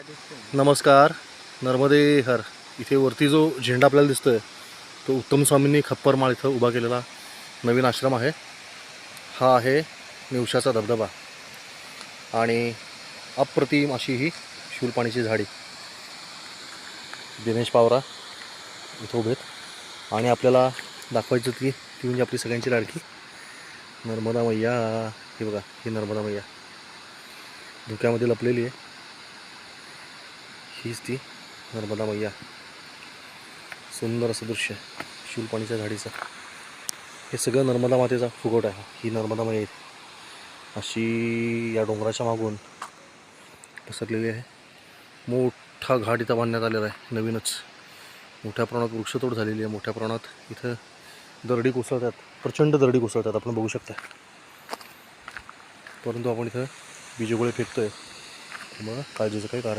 नमस्कार नर्मदे हर. इथे वरती जो झेंडा आपल्याला दिसतोय तो उत्तम स्वामींनी खप्परमाळ इथं उभा केलेला नवीन आश्रम आहे. हा आहे निवशाचा धबधबा. आणि अप्रतिम अशी ही शूलपाणीची झाडी. दिनेश पावरा इथं उभेत आणि आपल्याला दाखवायची होती ती म्हणजे आपली सगळ्यांची लाडकी नर्मदा मैया. हे बघा ही नर्मदा मैया. धुक्यामध्ये लपलेली आहे. हीच ती. नर्मदा मैया सुंदर असं दृश्य शिवपाणीच्या झाडीचं. हे सगळं नर्मदा मातेचा फुगट आहे. ही नर्मदा मैया इथे अशी या डोंगराच्या मागून पसरलेली आहे. मोठा घाट इथं बांधण्यात आलेला आहे. नवीनच. मोठ्या प्रमाणात वृक्षतोड झालेली आहे. मोठ्या प्रमाणात इथं दरडी कोसळतात. प्रचंड दरडी कोसळतात. आपण बघू शकता. परंतु आपण इथं बिजगोळे फेकतोय. त्यामुळं काळजीचं काही कारण